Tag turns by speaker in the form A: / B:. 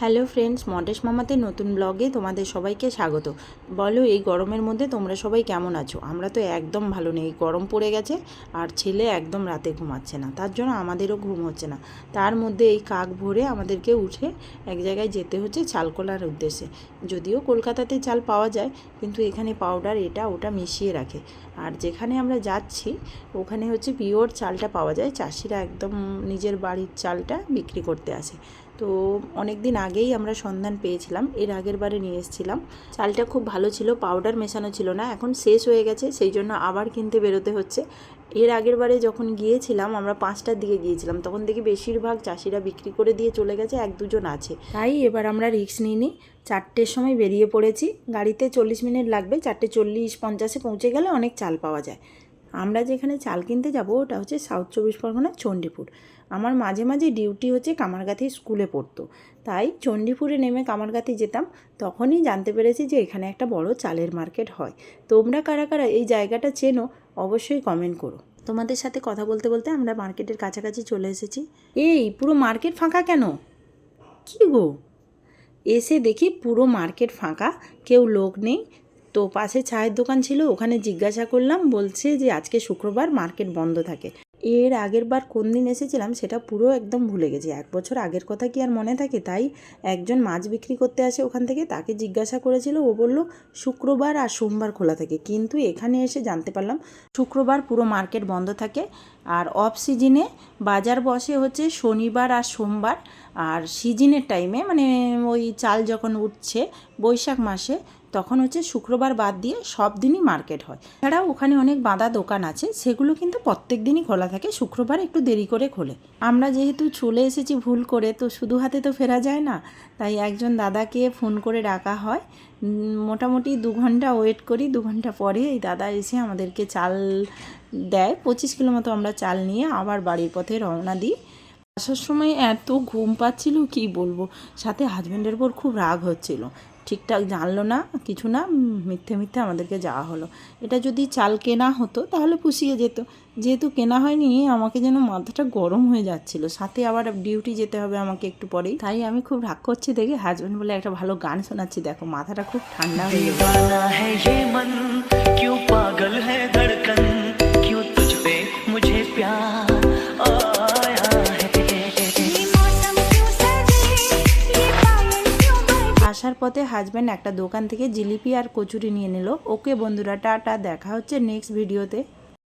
A: Hello friends, মডেশ মামাতে নতুন ব্লগে তোমাদের সবাইকে স্বাগত। বলো, এই গরমের মধ্যে তোমরা সবাই কেমন আছো? আমরা তো একদম ভালো নেই। গরম পড়ে গেছে আর ছেলে একদম রাতে ঘুমাচ্ছে না। তার জন্য আমাদেরও ঘুম হচ্ছে না। তার মধ্যে এই কাক ভরে আমাদেরকে উঠে এক জায়গায় যেতে হচ্ছে চালকলার উদ্দেশ্যে। যদিও কলকাতাতে চাল পাওয়া যায়, কিন্তু এখানে পাউডার এটা ওটা মিশিয়ে রাখে। আর যেখানে আমরা যাচ্ছি, ওখানে হচ্ছে পিওর চালটা পাওয়া যায়। চাষিরা একদম নিজের বাড়ির চালটা বিক্রি করতে আসে। তো অনেক দিন আগেই আমরা সন্ধান পেয়েছিলাম, এর আগের বারে নিয়ে এসেছিলাম। চালটা খুব ভালো ছিল পাউডার মেশানো ছিল না, এখন শেষ হয়ে গেছে, সেই জন্য আবার কিনতে বেরোতে হচ্ছে। এর আগের বারে যখন গিয়েছিলাম, আমরা পাঁচটার দিকে গিয়েছিলাম, তখন দেখি বেশিরভাগ চাষিরা বিক্রি করে দিয়ে চলে গেছে, এক দুজন আছে। তাই এবার আমরা রিক্স নিইনি চারটের সময় বেরিয়ে পড়েছি, গাড়িতে চল্লিশ মিনিট লাগবে, চারটে চল্লিশ পঞ্চাশে পৌঁছে গেলে অনেক চাল পাওয়া যায়। আমরা যেখানে চাল কিনতে যাব, ওটা হচ্ছে সাউথ চব্বিশ পরগনার চণ্ডীপুর। আমার মাঝে মাঝে ডিউটি হচ্ছে কামারগাথি স্কুলে পড়তো। তাই চণ্ডীপুরে নেমে কামারগাতি যেতাম, তখনই জানতে পেরেছি যে এখানে একটা বড় চালের মার্কেট হয়। তোমরা কারা কারা এই জায়গাটা চেনো, অবশ্যই কমেন্ট করো। তোমাদের সাথে কথা বলতে বলতে আমরা মার্কেটের কাছাকাছি চলে এসেছি। এই, পুরো মার্কেট ফাঁকা কেন? কী গো? এসে দেখি পুরো মার্কেট ফাঁকা, কেউ লোক নেই তো পাশে চায়ের দোকান ছিল, ওখানে জিজ্ঞাসা করলাম, বলছে যে আজকে শুক্রবার মার্কেট বন্ধ থাকে। এর আগের বার কোন দিন এসেছিলাম সেটা পুরো একদম ভুলে গেছি। এক বছর আগের কথা কি আর মনে থাকে? তাই একজন মাছ বিক্রি করতে আসে ওখান থেকে, তাকে জিজ্ঞাসা করেছিল, ও বলল, শুক্রবার আর সোমবার খোলা থাকে। কিন্তু এখানে এসে জানতে পারলাম, শুক্রবার পুরো মার্কেট বন্ধ থাকে। আর অফ সিজনে বাজার বসে হচ্ছে শনিবার আর সোমবার। আর সিজনের টাইমে মানে ওই চাল যখন উঠছে বৈশাখ মাসে, তখন হচ্ছে শুক্রবার বাদ দিয়ে সব দিনই মার্কেট হয়। এছাড়াও ওখানে অনেক বাঁধা দোকান আছে, সেগুলো কিন্তু প্রত্যেক দিনই খোলা থাকে, শুক্রবার একটু দেরি করে খোলে। আমরা যেহেতু চলে এসেছি ভুল করে, তো শুধু হাতে তো ফেরা যায় না, তাই একজন দাদাকে ফোন করে ডাকা হয়। মোটামুটি দু ঘণ্টা ওয়েট করি, দু ঘণ্টা পরে এই দাদা এসে আমাদেরকে চাল দেয়। পঁচিশ কিলো মতো আমরা চাল নিয়ে আবার বাড়ির পথে রওনা দিই। আসার সময় এত ঘুম পাচ্ছিল, কি বলব? সাথে হাজব্যান্ডের উপর খুব রাগ হচ্ছিল। ঠিকঠাক জানলো না, কিছু না মিথ্যে মিথ্যে আমাদেরকে যাওয়া হলো। এটা যদি চাল কেনা হতো, তাহলে পুষিয়ে যেত। যেহেতু কেনা হয়নি, আমাকে যেন মাথাটা গরম হয়ে যাচ্ছিল। সাথে আবার ডিউটি যেতে হবে আমাকে একটু পরেই। তাই আমি খুব রাগ করছি দেখে হাজব্যান্ড বলে একটা ভালো গান শোনাচ্ছি। দেখো, মাথাটা খুব ঠান্ডা হয়ে গেছে। পথে হাজব্যান্ড একটা দোকান থেকে জিলিপি আর কচুরি নিয়ে নিল। ওকে বন্ধুরা, টাটা, দেখা হচ্ছে নেক্সট ভিডিওতে